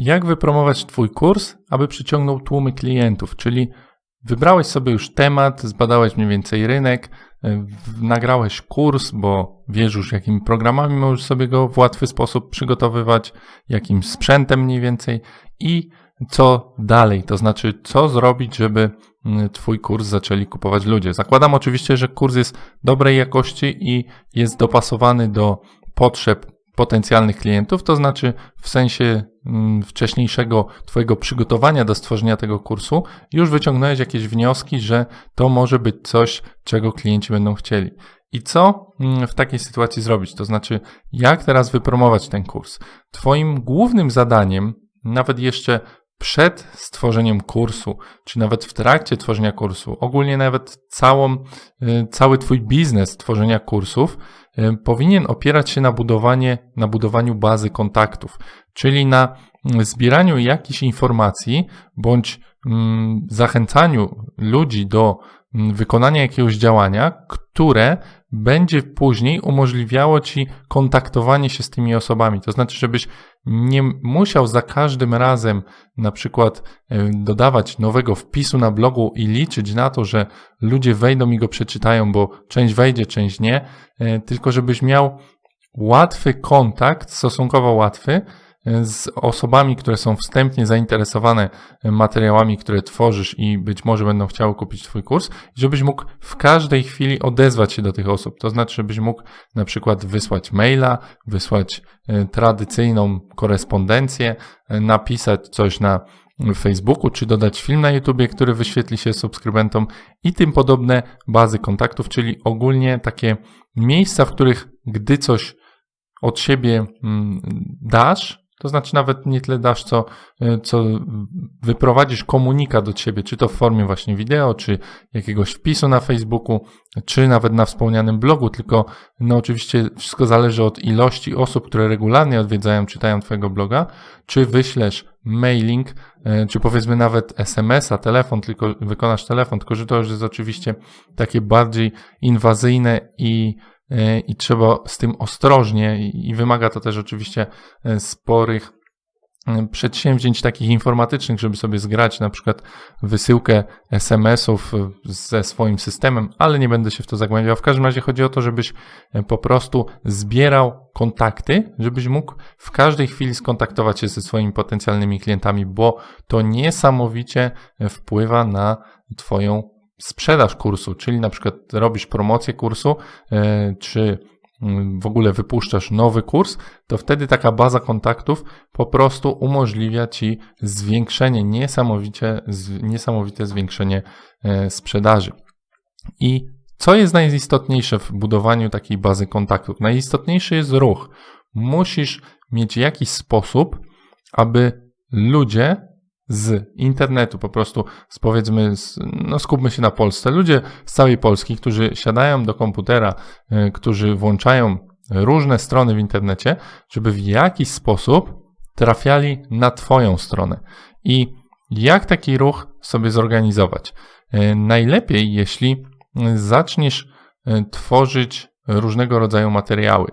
Jak wypromować Twój kurs, aby przyciągnął tłumy klientów? Czyli wybrałeś sobie już temat, zbadałeś mniej więcej rynek, e, nagrałeś kurs, bo wiesz już, jakimi programami możesz sobie go w łatwy sposób przygotowywać, jakim sprzętem mniej więcej i co dalej, to znaczy co zrobić, żeby Twój kurs zaczęli kupować ludzie. Zakładam oczywiście, że kurs jest dobrej jakości i jest dopasowany do potrzeb potencjalnych klientów, to znaczy w sensie mm, wcześniejszego Twojego przygotowania do stworzenia tego kursu, już wyciągnąłeś jakieś wnioski, że to może być coś, czego klienci będą chcieli. I co mm, w takiej sytuacji zrobić? To znaczy, jak teraz wypromować ten kurs? Twoim głównym zadaniem, nawet jeszcze przed stworzeniem kursu, czy nawet w trakcie tworzenia kursu, ogólnie nawet całą, y, cały Twój biznes tworzenia kursów y, powinien opierać się na, budowanie, na budowaniu bazy kontaktów, czyli na mm, zbieraniu jakichś informacji bądź mm, zachęcaniu ludzi do mm, wykonania jakiegoś działania, które będzie później umożliwiało Ci kontaktowanie się z tymi osobami. To znaczy, żebyś nie musiał za każdym razem na przykład e, dodawać nowego wpisu na blogu i liczyć na to, że ludzie wejdą i go przeczytają, bo część wejdzie, część nie, e, tylko żebyś miał łatwy kontakt, stosunkowo łatwy, z osobami, które są wstępnie zainteresowane materiałami, które tworzysz i być może będą chciały kupić Twój kurs, żebyś mógł w każdej chwili odezwać się do tych osób. To znaczy, żebyś mógł na przykład wysłać maila, wysłać e, tradycyjną korespondencję, e, napisać coś na Facebooku, czy dodać film na YouTubie, który wyświetli się subskrybentom i tym podobne bazy kontaktów, czyli ogólnie takie miejsca, w których gdy coś od siebie mm, dasz, to znaczy nawet nie tyle dasz, co, e, co wyprowadzisz komunikat do ciebie, czy to w formie właśnie wideo, czy jakiegoś wpisu na Facebooku, czy nawet na wspomnianym blogu, tylko no oczywiście wszystko zależy od ilości osób, które regularnie odwiedzają, czytają twojego bloga, czy wyślesz mailing, e, czy powiedzmy nawet SMS-a, telefon, tylko wykonasz telefon, tylko że to już jest oczywiście takie bardziej inwazyjne i i trzeba z tym ostrożnie i wymaga to też oczywiście e, sporych e, przedsięwzięć takich informatycznych, żeby sobie zgrać na przykład wysyłkę SMS-ów ze swoim systemem, ale nie będę się w to zagłębiał. W każdym razie chodzi o to, żebyś po prostu zbierał kontakty, żebyś mógł w każdej chwili skontaktować się ze swoimi potencjalnymi klientami, bo to niesamowicie wpływa na Twoją sprzedaż kursu, czyli na przykład robisz promocję kursu, e, czy mm, w ogóle wypuszczasz nowy kurs, to wtedy taka baza kontaktów po prostu umożliwia ci zwiększenie, niesamowicie, niesamowite zwiększenie e, sprzedaży. I co jest najistotniejsze w budowaniu takiej bazy kontaktów? Najistotniejszy jest ruch. Musisz mieć jakiś sposób, aby ludzie z internetu, po prostu z powiedzmy, z, no skupmy się na Polsce. Ludzie z całej Polski, którzy siadają do komputera, y, którzy włączają różne strony w internecie, żeby w jakiś sposób trafiali na Twoją stronę. I jak taki ruch sobie zorganizować? Y, najlepiej, jeśli zaczniesz y, tworzyć różnego rodzaju materiały.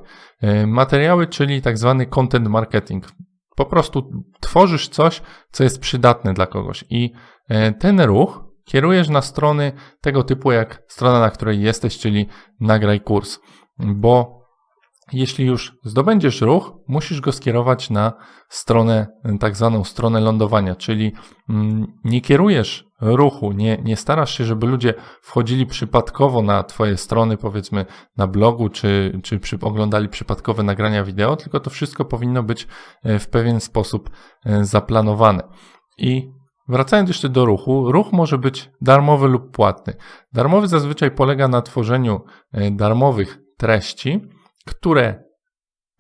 Materiały, czyli tak zwany content marketing. Po prostu tworzysz coś, co jest przydatne dla kogoś. I e, ten ruch kierujesz na strony tego typu jak strona, na której jesteś, czyli nagraj kurs, bo jeśli już zdobędziesz ruch, musisz go skierować na stronę, tak zwaną stronę lądowania, czyli mm, nie kierujesz ruchu, nie, nie starasz się, żeby ludzie wchodzili przypadkowo na Twoje strony, powiedzmy na blogu, czy, czy przy, oglądali przypadkowe nagrania wideo, tylko to wszystko powinno być e, w pewien sposób e, zaplanowane. I Wracając jeszcze do ruchu, ruch może być darmowy lub płatny. Darmowy zazwyczaj polega na tworzeniu e, darmowych treści, które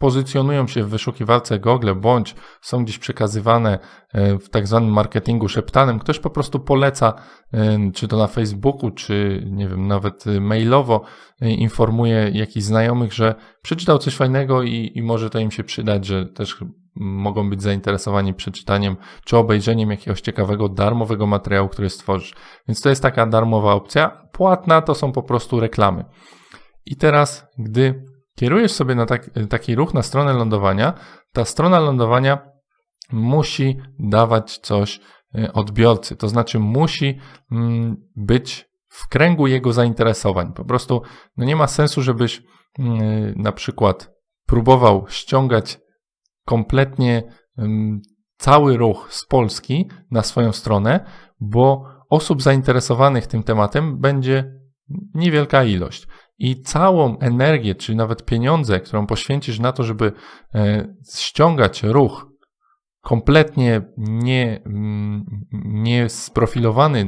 pozycjonują się w wyszukiwarce Google bądź są gdzieś przekazywane e, w tak zwanym marketingu szeptanym. Ktoś po prostu poleca, e, czy to na Facebooku, czy nie wiem, nawet mailowo e, informuje jakichś znajomych, że przeczytał coś fajnego i, i może to im się przydać, że też mogą być zainteresowani przeczytaniem czy obejrzeniem jakiegoś ciekawego, darmowego materiału, który stworzysz. Więc to jest taka darmowa opcja. Płatna to są po prostu reklamy. I teraz, gdy kierujesz sobie na tak, taki ruch na stronę lądowania, ta strona lądowania musi dawać coś odbiorcy. To znaczy musi mm, być w kręgu jego zainteresowań. Po prostu no nie ma sensu, żebyś mm, na przykład próbował ściągać kompletnie cały ruch z Polski na swoją stronę, bo osób zainteresowanych tym tematem będzie niewielka ilość. I całą energię, czy nawet pieniądze, którą poświęcisz na to, żeby e, ściągać ruch kompletnie nie, mm, nie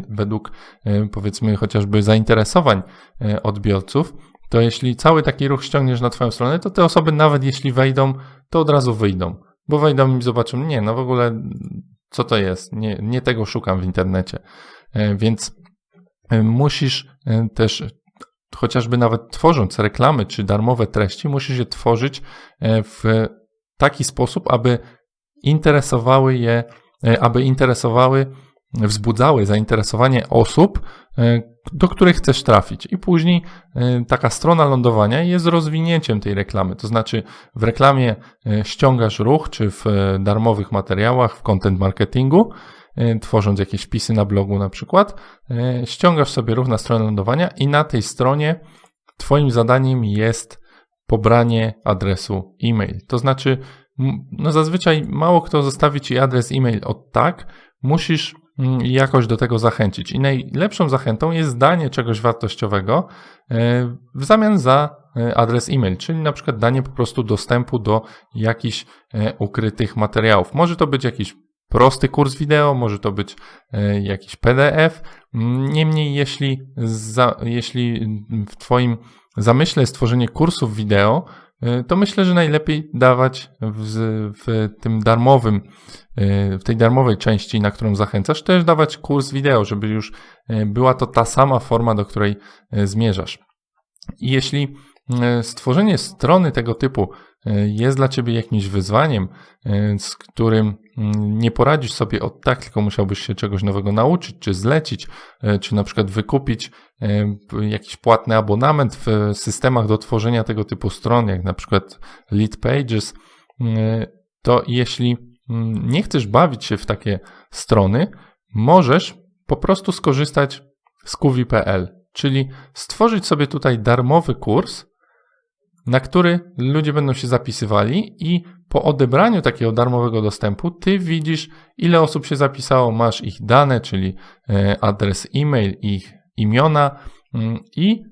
według e, powiedzmy chociażby zainteresowań e, odbiorców, to jeśli cały taki ruch ściągniesz na Twoją stronę, to te osoby nawet jeśli wejdą, to od razu wyjdą, bo wejdą i zobaczą, nie, no w ogóle co to jest, nie, nie tego szukam w internecie. Więc musisz też chociażby nawet tworząc reklamy czy darmowe treści, musisz je tworzyć w taki sposób, aby interesowały je, e, aby interesowały, wzbudzały zainteresowanie osób, e, do których chcesz trafić. I później e, taka strona lądowania jest rozwinięciem tej reklamy. To znaczy w reklamie ściągasz ruch, czy w darmowych materiałach, w content marketingu, tworząc jakieś wpisy na blogu na przykład, ściągasz sobie ruch na stronę lądowania i na tej stronie Twoim zadaniem jest pobranie adresu e-mail. To znaczy no zazwyczaj mało kto zostawi ci adres e-mail od tak, musisz mm, jakoś do tego zachęcić. I najlepszą zachętą jest danie czegoś wartościowego e, w zamian za adres e-mail, czyli na przykład danie po prostu dostępu do jakichś ukrytych materiałów. Może to być jakiś prosty kurs wideo, może to być jakiś PDF. Niemniej, jeśli, za, jeśli w Twoim zamyśle jest kursów wideo, E, to myślę, że najlepiej dawać w, w, tym darmowym, e, w tej darmowej części, na którą zachęcasz, też dawać kurs wideo, żeby już e, była to ta sama forma, do której zmierzasz. I jeśli stworzenie strony tego typu jest dla Ciebie jakimś wyzwaniem, z którym nie poradzisz sobie od tak, tylko musiałbyś się czegoś nowego nauczyć, czy zlecić, czy na przykład wykupić jakiś płatny abonament w systemach do tworzenia tego typu stron, jak na przykład Lead Pages, to jeśli mm, nie chcesz bawić się w takie strony, możesz po prostu skorzystać z Kuwi.pl, czyli stworzyć sobie tutaj darmowy kurs, na który ludzie będą się zapisywali i po odebraniu takiego darmowego dostępu, ty widzisz, ile osób się zapisało, masz ich dane, czyli e, adres e-mail, ich imiona mm, i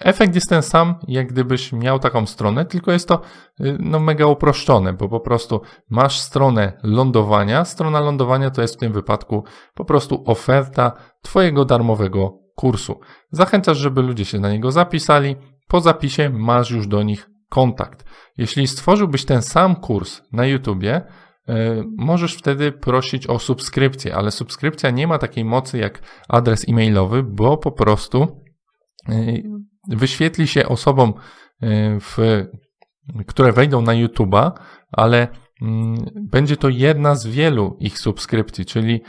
efekt jest ten sam, jak gdybyś miał taką stronę, tylko jest to y, no, mega uproszczone, bo po prostu masz stronę lądowania. Strona lądowania to jest w tym wypadku po prostu oferta Twojego darmowego kursu. Zachęcasz, żeby ludzie się na niego zapisali. Po zapisie masz już do nich kontakt. Jeśli stworzyłbyś ten sam kurs na YouTubie, E, możesz wtedy prosić o subskrypcję, ale subskrypcja nie ma takiej mocy jak adres e-mailowy, bo po prostu e, wyświetli się osobom, e, w, które wejdą na YouTube'a, ale będzie to jedna z wielu ich subskrypcji, czyli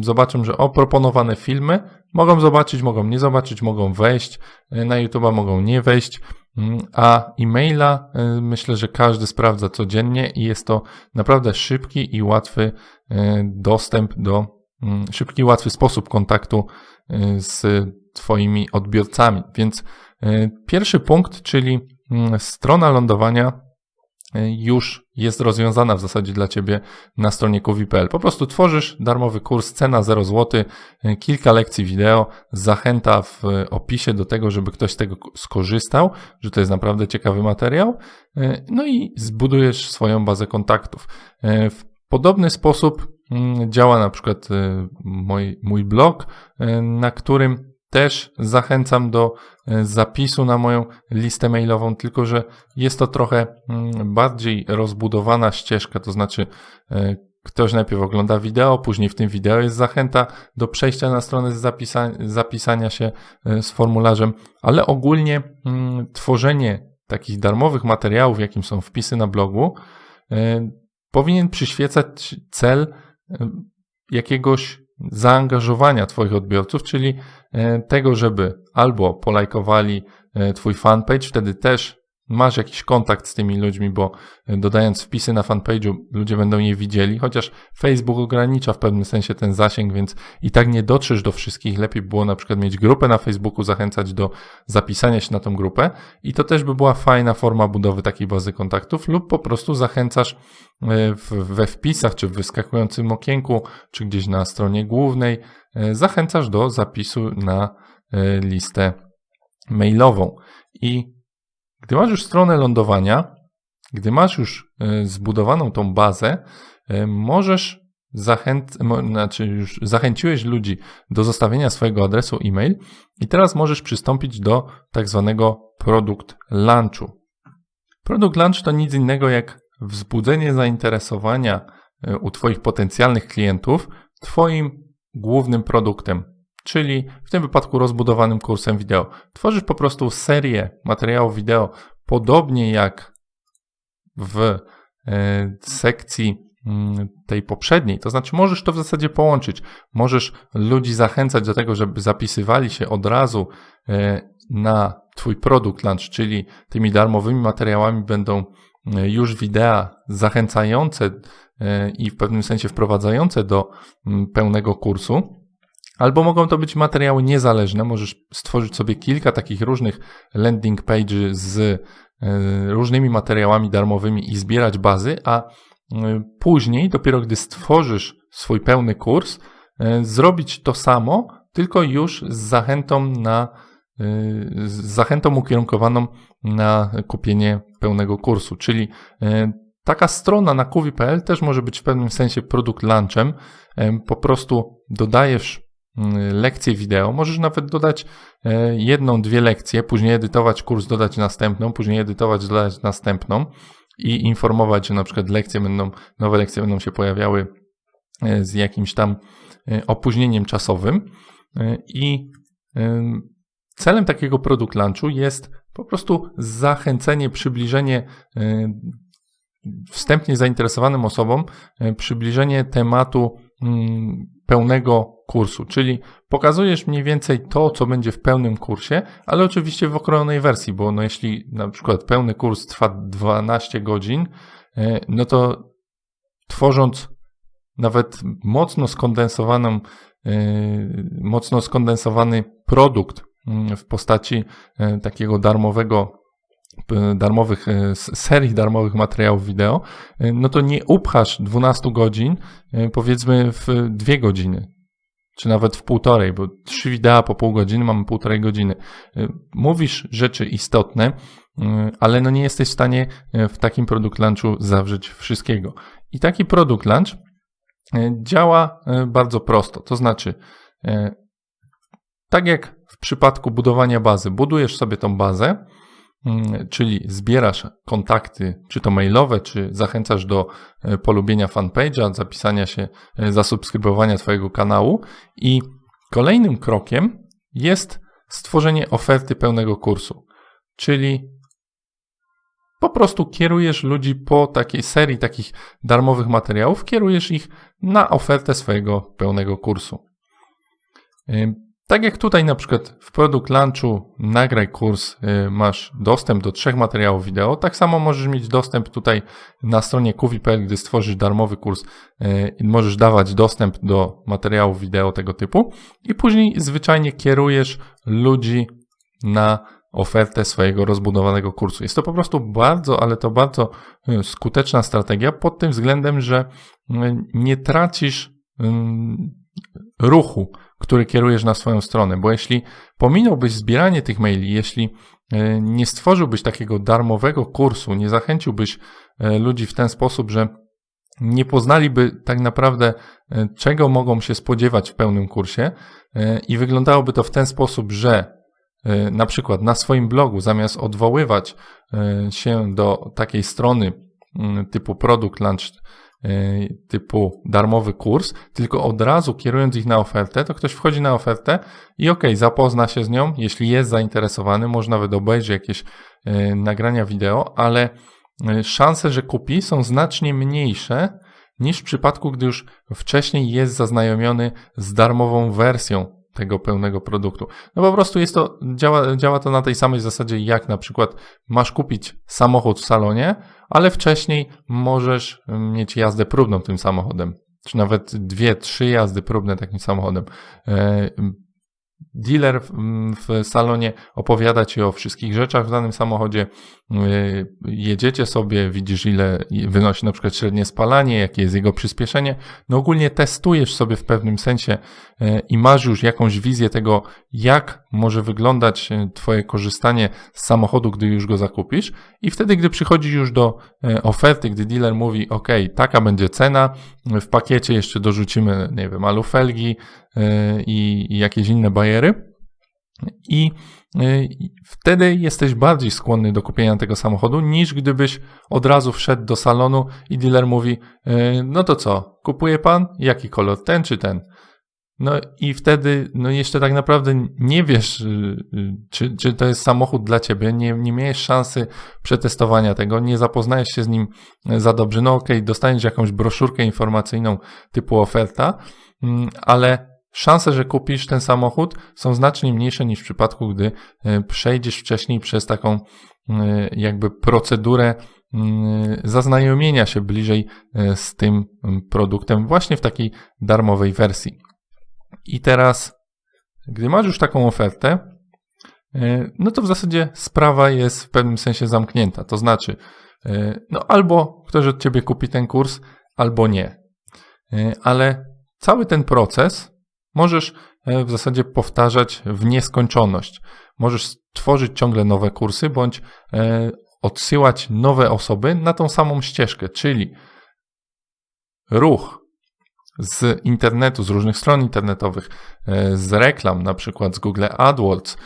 zobaczą, że o proponowane filmy mogą zobaczyć, mogą nie zobaczyć, mogą wejść na YouTube'a, mogą nie wejść. Mm, a e-maila y, myślę, że każdy sprawdza codziennie i jest to naprawdę szybki i łatwy y, dostęp do, mm, szybki łatwy sposób kontaktu z Twoimi odbiorcami. Więc pierwszy punkt, czyli mm, strona lądowania już jest rozwiązana w zasadzie dla Ciebie na stronie kuwi.pl. Po prostu tworzysz darmowy kurs, cena 0 zł, kilka lekcji wideo, zachęta w opisie do tego, żeby ktoś z tego skorzystał, że to jest naprawdę ciekawy materiał, no i zbudujesz swoją bazę kontaktów. W podobny sposób mm, działa na przykład e, mój, mój blog, e, na którym też zachęcam do e, zapisu na moją listę mailową, tylko że jest to trochę mm, bardziej rozbudowana ścieżka, to znaczy e, ktoś najpierw ogląda wideo, później w tym wideo jest zachęta do przejścia na stronę z zapisa zapisania się e, z formularzem, ale ogólnie mm, tworzenie takich darmowych materiałów, jakim są wpisy na blogu, powinien przyświecać cel jakiegoś zaangażowania Twoich odbiorców, czyli e, tego, żeby albo polajkowali e, Twój fanpage, wtedy też masz jakiś kontakt z tymi ludźmi, bo dodając wpisy na fanpage'u ludzie będą je widzieli, chociaż Facebook ogranicza w pewnym sensie ten zasięg, więc i tak nie dotrzesz do wszystkich. Lepiej było na przykład mieć grupę na Facebooku, zachęcać do zapisania się na tą grupę i to też by była fajna forma budowy takiej bazy kontaktów lub po prostu zachęcasz e, we wpisach, czy w wyskakującym okienku, czy gdzieś na stronie głównej, e, zachęcasz do zapisu na e, listę mailową. I gdy masz już stronę lądowania, gdy masz już e, zbudowaną tą bazę, e, możesz zachęc, znaczy już zachęciłeś ludzi do zostawienia swojego adresu e-mail i teraz możesz przystąpić do tak zwanego produkt launchu. Produkt launch to nic innego jak wzbudzenie zainteresowania e, u Twoich potencjalnych klientów Twoim głównym produktem, czyli w tym wypadku rozbudowanym kursem wideo. Tworzysz po prostu serię materiałów wideo, podobnie jak w e, sekcji mm, tej poprzedniej. To znaczy, możesz to w zasadzie połączyć. Możesz ludzi zachęcać do tego, żeby zapisywali się od razu e, na Twój produkt launch, czyli tymi darmowymi materiałami będą e, już wideo zachęcające i w pewnym sensie wprowadzające do mm, pełnego kursu. Albo mogą to być materiały niezależne. Możesz stworzyć sobie kilka takich różnych landing page z e, różnymi materiałami darmowymi i zbierać bazy, a e, później, dopiero gdy stworzysz swój pełny kurs, e, zrobić to samo, tylko już z zachętą na z zachętą ukierunkowaną na kupienie pełnego kursu, czyli taka strona na kuwi.pl też może być w pewnym sensie produkt lunchem. Po prostu dodajesz Mm, lekcję wideo. Możesz nawet dodać e, jedną, dwie lekcje, później edytować kurs, dodać następną, później edytować, dodać następną i informować, że na przykład lekcje będą, nowe lekcje będą się pojawiały e, z jakimś tam e, opóźnieniem czasowym. I celem takiego produkt launchu jest po prostu zachęcenie, przybliżenie wstępnie zainteresowanym osobom, przybliżenie tematu pełnego kursu, czyli pokazujesz mniej więcej to, co będzie w pełnym kursie, ale oczywiście w okrojonej wersji, bo no jeśli na przykład pełny kurs trwa 12 godzin, e, no to tworząc nawet mocno skondensowaną, e, mocno skondensowany produkt mm, w postaci e, takiego darmowego darmowych, serii darmowych materiałów wideo, no to nie upchasz 12 godzin, powiedzmy w 2 godziny czy nawet w półtorej, bo trzy wideo po pół godziny mamy półtorej godziny. Y, mówisz rzeczy istotne, y, ale no nie jesteś w stanie y, w takim produkt lunchu zawrzeć wszystkiego. I taki produkt lunch działa bardzo prosto. To znaczy, tak jak w przypadku budowania bazy, budujesz sobie tą bazę, czyli zbierasz kontakty, czy to mailowe, czy zachęcasz do e, polubienia fanpage'a, zapisania się, e, zasubskrybowania Twojego kanału. I kolejnym krokiem jest stworzenie oferty pełnego kursu, czyli po prostu kierujesz ludzi po takiej serii takich darmowych materiałów, kierujesz ich na ofertę swojego pełnego kursu. Tak jak tutaj na przykład w Product Launchu nagraj kurs, y, masz dostęp do trzech materiałów wideo, tak samo możesz mieć dostęp tutaj na stronie kuwi.pl, gdy stworzysz darmowy kurs, y, możesz dawać dostęp do materiałów wideo tego typu i później zwyczajnie kierujesz ludzi na ofertę swojego rozbudowanego kursu. Jest to po prostu bardzo, ale to bardzo y, skuteczna strategia pod tym względem, że nie tracisz ruchu, który kierujesz na swoją stronę, bo jeśli pominąłbyś zbieranie tych maili, jeśli e, nie stworzyłbyś takiego darmowego kursu, nie zachęciłbyś e, ludzi w ten sposób, że nie poznaliby tak naprawdę, e, czego mogą się spodziewać w pełnym kursie i wyglądałoby to w ten sposób, że na przykład na swoim blogu, zamiast odwoływać się do takiej strony mm, typu Product Launch typu darmowy kurs, tylko od razu kierując ich na ofertę, to ktoś wchodzi na ofertę i ok, zapozna się z nią, jeśli jest zainteresowany, może nawet obejrzy jakieś e, nagrania wideo, ale e, szanse, że kupi są znacznie mniejsze niż w przypadku, gdy już wcześniej jest zaznajomiony z darmową wersją tego pełnego produktu. No po prostu jest to, działa, działa to na tej samej zasadzie, jak na przykład masz kupić samochód w salonie, ale wcześniej możesz mieć jazdę próbną tym samochodem, czy nawet dwie, trzy jazdy próbne takim samochodem. E, dealer w, salonie opowiada ci o wszystkich rzeczach w danym samochodzie. Y, jedziecie sobie, widzisz ile wynosi na przykład średnie spalanie, jakie jest jego przyspieszenie. No ogólnie testujesz sobie w pewnym sensie y, i masz już jakąś wizję tego, jak może wyglądać y, twoje korzystanie z samochodu, gdy już go zakupisz. I wtedy, gdy przychodzi już do oferty, gdy dealer mówi, ok, taka będzie cena, w pakiecie jeszcze dorzucimy, nie wiem, alufelgi, i, jakieś inne bajery. I wtedy jesteś bardziej skłonny do kupienia tego samochodu, niż gdybyś od razu wszedł do salonu i dealer mówi: No to co, kupuje pan? Jaki kolor? Ten czy ten? No i wtedy, no jeszcze tak naprawdę nie wiesz, y, y, czy, czy to jest samochód dla ciebie, nie, nie miałeś szansy przetestowania tego, nie zapoznajesz się z nim za dobrze. No okej, okay, dostaniesz jakąś broszurkę informacyjną typu oferta, mm, ale Szanse, że kupisz ten samochód są znacznie mniejsze niż w przypadku, gdy e, przejdziesz wcześniej przez taką e, jakby procedurę mm, zaznajomienia się bliżej e, z tym produktem właśnie w takiej darmowej wersji. I teraz, gdy masz już taką ofertę, no to w zasadzie sprawa jest w pewnym sensie zamknięta. To znaczy, no albo ktoś od ciebie kupi ten kurs, albo nie. Ale cały ten proces Możesz e, w zasadzie powtarzać w nieskończoność. Możesz tworzyć ciągle nowe kursy, bądź e, odsyłać nowe osoby na tą samą ścieżkę, czyli ruch z internetu, z różnych stron internetowych, e, z reklam, na przykład z Google AdWords,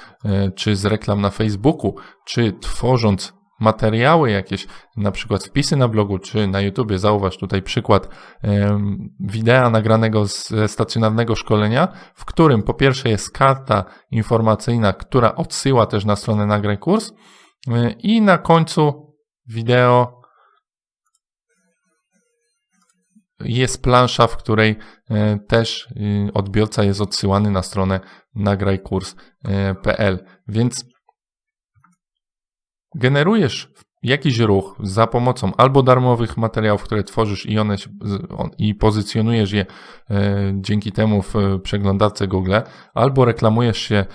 czy z reklam na Facebooku, czy tworząc materiały jakieś, na przykład wpisy na blogu czy na YouTubie, zauważ tutaj przykład wideo nagranego z stacjonarnego szkolenia, w którym po pierwsze jest karta informacyjna, która odsyła też na stronę Nagraj Kurs e, i na końcu wideo jest plansza, w której e, też y, odbiorca jest odsyłany na stronę nagrajkurs.pl. Więc generujesz jakiś ruch za pomocą albo darmowych materiałów, które tworzysz i one i pozycjonujesz je e, dzięki temu w przeglądarce Google, albo reklamujesz się e,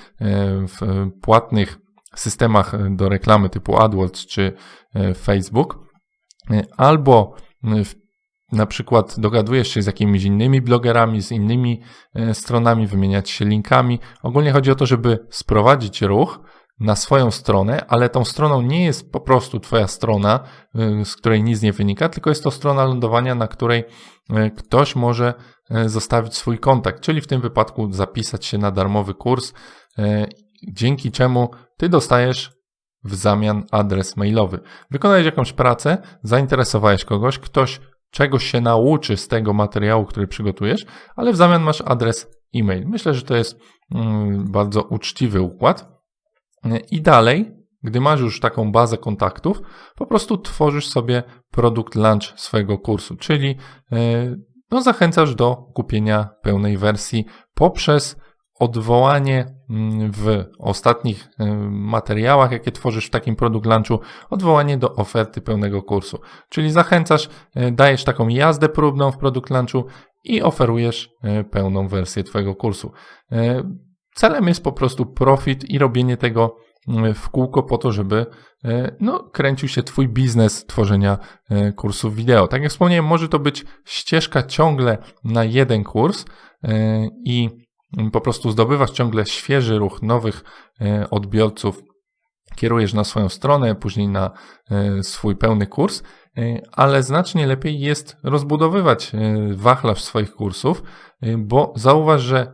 w płatnych systemach do reklamy typu AdWords czy e, Facebook, albo w na przykład dogadujesz się z jakimiś innymi blogerami, z innymi stronami, wymieniać się linkami. Ogólnie chodzi o to, żeby sprowadzić ruch, na swoją stronę, ale tą stroną nie jest po prostu Twoja strona, y, z której nic nie wynika, tylko jest to strona lądowania, na której y, ktoś może y, zostawić swój kontakt, czyli w tym wypadku zapisać się na darmowy kurs, dzięki czemu Ty dostajesz w zamian adres mailowy. Wykonałeś jakąś pracę, zainteresowałeś kogoś, ktoś czegoś się nauczy z tego materiału, który przygotujesz, ale w zamian masz adres e-mail. Myślę, że to jest mm, bardzo uczciwy układ. I dalej, gdy masz już taką bazę kontaktów, po prostu tworzysz sobie produkt launch swojego kursu, czyli e, no, zachęcasz do kupienia pełnej wersji poprzez odwołanie mm, w ostatnich e, materiałach, jakie tworzysz w takim produkt launchu, odwołanie do oferty pełnego kursu. Czyli zachęcasz, e, dajesz taką jazdę próbną w produkt launchu i oferujesz pełną wersję Twojego kursu. Celem jest po prostu profit i robienie tego mm, w kółko po to, żeby e, no, kręcił się Twój biznes tworzenia e, kursów wideo. Tak jak wspomniałem, może to być ścieżka ciągle na jeden kurs e, i po prostu zdobywasz ciągle świeży ruch nowych odbiorców, kierujesz na swoją stronę, później na swój pełny kurs, ale znacznie lepiej jest rozbudowywać wachlarz swoich kursów, bo zauważ, że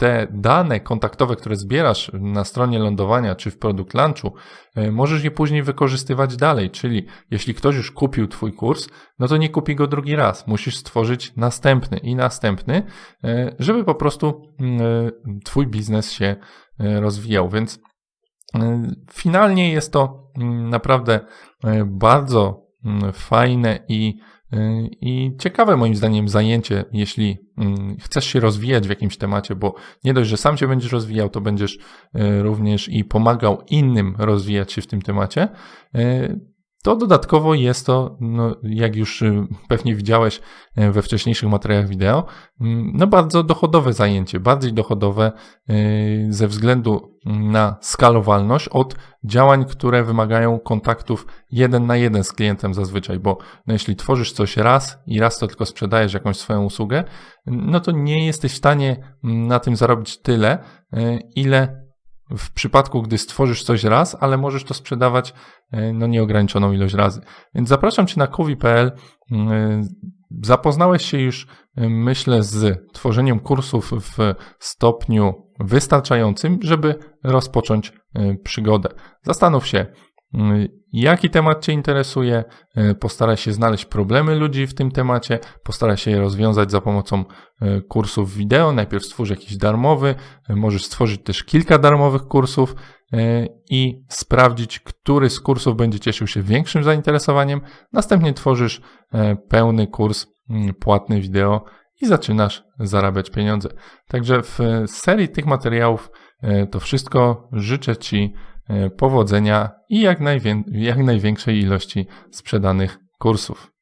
te dane kontaktowe, które zbierasz na stronie lądowania czy w produkt launchu, e, możesz je później wykorzystywać dalej. Czyli jeśli ktoś już kupił Twój kurs, no to nie kupi go drugi raz. Musisz stworzyć następny i następny, e, żeby po prostu mm, e, Twój biznes się rozwijał. Więc finalnie jest to mm, naprawdę bardzo mm, fajne i I ciekawe moim zdaniem zajęcie, jeśli mm, chcesz się rozwijać w jakimś temacie, bo nie dość, że sam się będziesz rozwijał, to będziesz również i pomagał innym rozwijać się w tym temacie to dodatkowo jest to, no, jak już y, pewnie widziałeś y, we wcześniejszych materiałach wideo, mm, no bardzo dochodowe zajęcie, bardziej dochodowe y, ze względu na skalowalność od działań, które wymagają kontaktów jeden na jeden z klientem zazwyczaj, bo no, jeśli tworzysz coś raz i raz to tylko sprzedajesz jakąś swoją usługę, no to nie jesteś w stanie mm, na tym zarobić tyle, ile w przypadku, gdy stworzysz coś raz, ale możesz to sprzedawać e, no, nieograniczoną ilość razy. Więc zapraszam Cię na kuwi.pl. Mm, zapoznałeś się już, e, myślę, z tworzeniem kursów w stopniu wystarczającym, żeby rozpocząć e, przygodę. Zastanów się, jaki temat Cię interesuje, postaraj się znaleźć problemy ludzi w tym temacie, postaraj się je rozwiązać za pomocą E, kursów wideo. Najpierw stwórz jakiś darmowy, możesz stworzyć też kilka darmowych kursów i sprawdzić, który z kursów będzie cieszył się większym zainteresowaniem. Następnie tworzysz pełny kurs płatny wideo i zaczynasz zarabiać pieniądze. Także w serii tych materiałów to wszystko życzę Ci powodzenia i jak, najwię- jak największej ilości sprzedanych kursów.